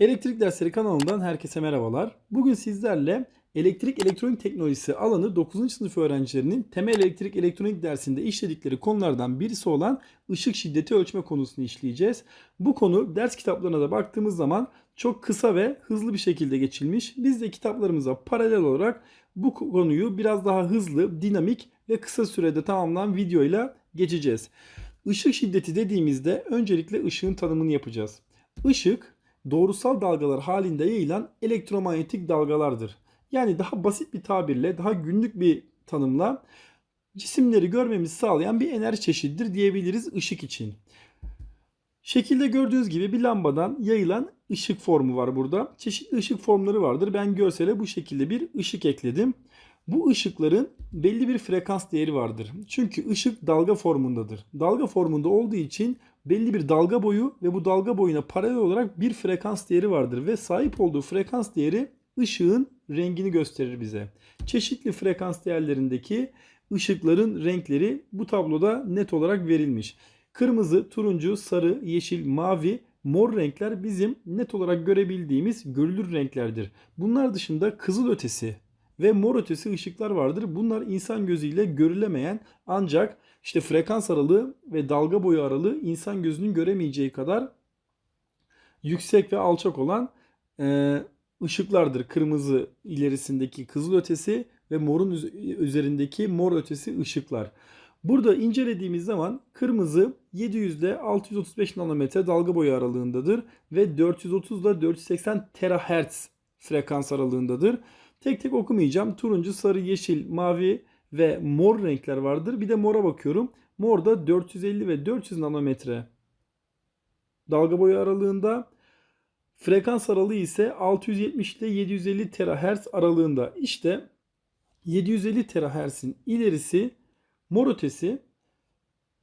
Elektrik Dersleri kanalından herkese merhabalar. Bugün sizlerle elektrik elektronik teknolojisi alanı 9. sınıf öğrencilerinin temel elektrik elektronik dersinde işledikleri konulardan birisi olan ışık şiddeti ölçme konusunu işleyeceğiz. Bu konu ders kitaplarına da baktığımız zaman çok kısa ve hızlı bir şekilde geçilmiş. Biz de kitaplarımıza paralel olarak bu konuyu biraz daha hızlı, dinamik ve kısa sürede tamamlanan videoyla geçeceğiz. Işık şiddeti dediğimizde öncelikle ışığın tanımını yapacağız. Işık doğrusal dalgalar halinde yayılan elektromanyetik dalgalardır. Yani daha basit bir tabirle, daha günlük bir tanımla cisimleri görmemizi sağlayan bir enerji çeşididir diyebiliriz ışık için. Şekilde gördüğünüz gibi bir lambadan yayılan ışık formu var burada. Çeşitli ışık formları vardır. Ben görsele bu şekilde bir ışık ekledim. Bu ışıkların belli bir frekans değeri vardır. Çünkü ışık dalga formundadır. Dalga formunda olduğu için belli bir dalga boyu ve bu dalga boyuna paralel olarak bir frekans değeri vardır ve sahip olduğu frekans değeri ışığın rengini gösterir bize. Çeşitli frekans değerlerindeki ışıkların renkleri bu tabloda net olarak verilmiş. Kırmızı, turuncu, sarı, yeşil, mavi, mor renkler bizim net olarak görebildiğimiz görülür renklerdir. Bunlar dışında kızıl ötesi ve mor ötesi ışıklar vardır. Bunlar insan gözüyle görülemeyen ancak işte frekans aralığı ve dalga boyu aralığı insan gözünün göremeyeceği kadar yüksek ve alçak olan e, ışıklardır. Kırmızı ilerisindeki kızıl ötesi ve morun üzerindeki mor ötesi ışıklar. Burada incelediğimiz zaman kırmızı 700 ile 635 nanometre dalga boyu aralığındadır ve 430 ile 480 terahertz frekans aralığındadır. Tek tek okumayacağım. Turuncu, sarı, yeşil, mavi ve mor renkler vardır. Bir de mora bakıyorum. Morda 450 ve 400 nanometre dalga boyu aralığında. Frekans aralığı ise 670 ile 750 terahertz aralığında. İşte 750 terahertz'in ilerisi mor ötesi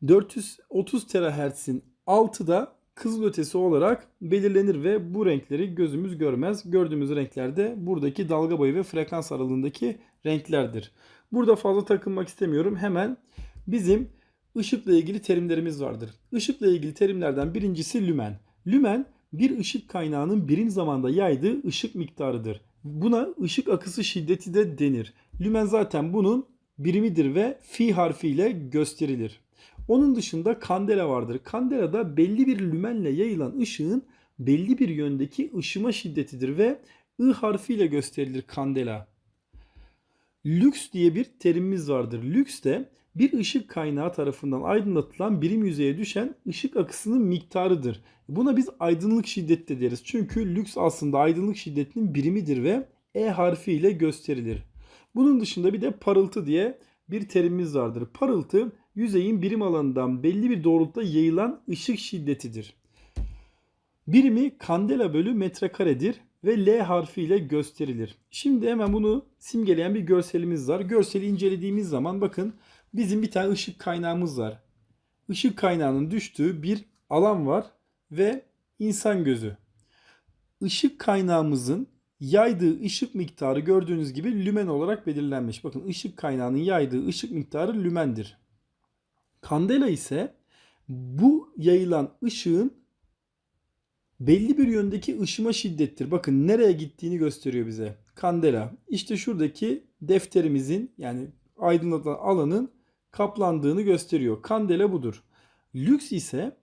430 terahertz'in altı da kızıl ötesi olarak belirlenir ve bu renkleri gözümüz görmez. Gördüğümüz renkler de buradaki dalga boyu ve frekans aralığındaki renklerdir. Burada fazla takılmak istemiyorum. Hemen bizim ışıkla ilgili terimlerimiz vardır. Işıkla ilgili terimlerden birincisi lümen. Lümen bir ışık kaynağının birim zamanda yaydığı ışık miktarıdır. Buna ışık akısı şiddeti de denir. Lümen zaten bunun birimidir ve fi harfiyle gösterilir. Onun dışında kandela vardır. Kandela da belli bir lümenle yayılan ışığın belli bir yöndeki ışıma şiddetidir ve I harfiyle gösterilir kandela. Lüks diye bir terimimiz vardır. Lüks de bir ışık kaynağı tarafından aydınlatılan birim yüzeye düşen ışık akısının miktarıdır. Buna biz aydınlık şiddeti de deriz. Çünkü lüks aslında aydınlık şiddetinin birimidir ve E harfi ile gösterilir. Bunun dışında bir de parıltı diye bir terimimiz vardır. Parıltı yüzeyin birim alanından belli bir doğrultuda yayılan ışık şiddetidir. Birimi kandela bölü metrekaredir ve L harfi ile gösterilir. Şimdi hemen bunu simgeleyen bir görselimiz var. Görseli incelediğimiz zaman bakın bizim bir tane ışık kaynağımız var. Işık kaynağının düştüğü bir alan var ve insan gözü. Işık kaynağımızın yaydığı ışık miktarı gördüğünüz gibi lümen olarak belirlenmiş. Bakın ışık kaynağının yaydığı ışık miktarı lümendir. Kandela ise bu yayılan ışığın belli bir yöndeki ışıma şiddettir. Bakın nereye gittiğini gösteriyor bize. Kandela. İşte şuradaki defterimizin yani aydınlatılan alanın kaplandığını gösteriyor. Kandela budur. Lüks ise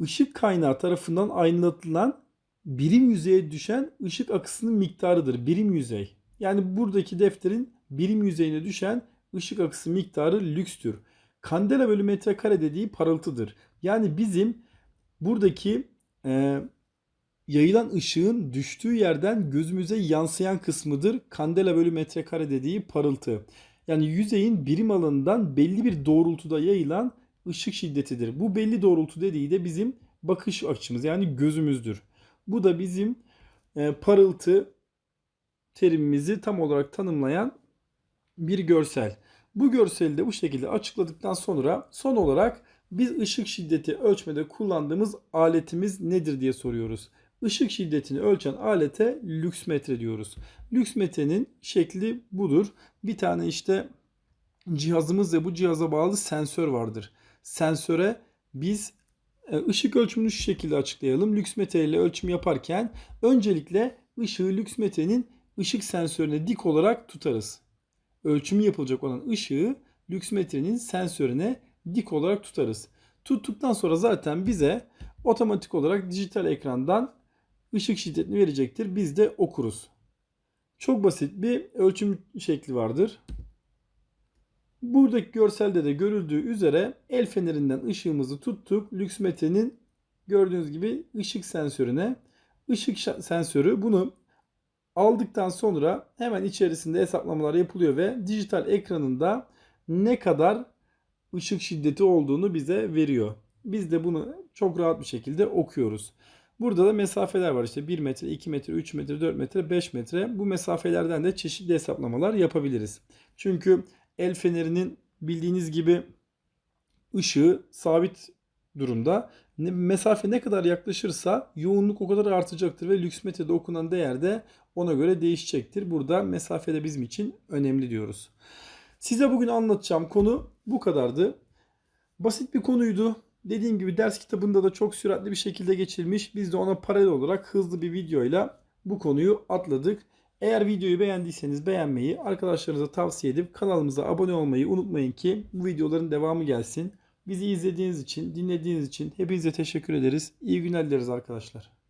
ışık kaynağı tarafından aydınlatılan birim yüzeye düşen ışık akısının miktarıdır. Birim yüzey. Yani buradaki defterin birim yüzeyine düşen ışık akısı miktarı lükstür. Kandela bölü metrekare dediği parıltıdır. Yani bizim buradaki e, yayılan ışığın düştüğü yerden gözümüze yansıyan kısmıdır. Kandela bölü metrekare dediği parıltı. Yani yüzeyin birim alanından belli bir doğrultuda yayılan ışık şiddetidir. Bu belli doğrultu dediği de bizim bakış açımız yani gözümüzdür. Bu da bizim e, parıltı terimimizi tam olarak tanımlayan bir görsel. Bu görseli de bu şekilde açıkladıktan sonra son olarak biz ışık şiddeti ölçmede kullandığımız aletimiz nedir diye soruyoruz. Işık şiddetini ölçen alete lüksmetre diyoruz. Lüksmetrenin şekli budur. Bir tane işte cihazımız ve bu cihaza bağlı sensör vardır. Sensöre biz E, Işık ölçümünü şu şekilde açıklayalım. Lüksmetre ile ölçüm yaparken öncelikle ışığı lüksmetrenin ışık sensörüne dik olarak tutarız. Ölçümü yapılacak olan ışığı lüksmetrenin sensörüne dik olarak tutarız. Tuttuktan sonra zaten bize otomatik olarak dijital ekrandan ışık şiddetini verecektir. Biz de okuruz. Çok basit bir ölçüm şekli vardır. Buradaki görselde de görüldüğü üzere el fenerinden ışığımızı tuttuk. Lüksmetrenin gördüğünüz gibi ışık sensörüne. Işık şa- sensörü bunu aldıktan sonra hemen içerisinde hesaplamalar yapılıyor ve dijital ekranında ne kadar ışık şiddeti olduğunu bize veriyor. Biz de bunu çok rahat bir şekilde okuyoruz. Burada da mesafeler var işte 1 metre, 2 metre, 3 metre, 4 metre, 5 metre. Bu mesafelerden de çeşitli hesaplamalar yapabiliriz. Çünkü el fenerinin bildiğiniz gibi ışığı sabit durumda. Ne- Mesafe ne kadar yaklaşırsa yoğunluk o kadar artacaktır ve lüksmetrede okunan değer de ona göre değişecektir. Burada mesafe de bizim için önemli diyoruz. Size bugün anlatacağım konu bu kadardı. Basit bir konuydu. Dediğim gibi ders kitabında da çok süratli bir şekilde geçilmiş. Biz de ona paralel olarak hızlı bir videoyla bu konuyu atladık. Eğer videoyu beğendiyseniz beğenmeyi, arkadaşlarınıza tavsiye edip kanalımıza abone olmayı unutmayın ki bu videoların devamı gelsin. Bizi izlediğiniz için, dinlediğiniz için hepinize teşekkür ederiz. İyi günler dileriz arkadaşlar.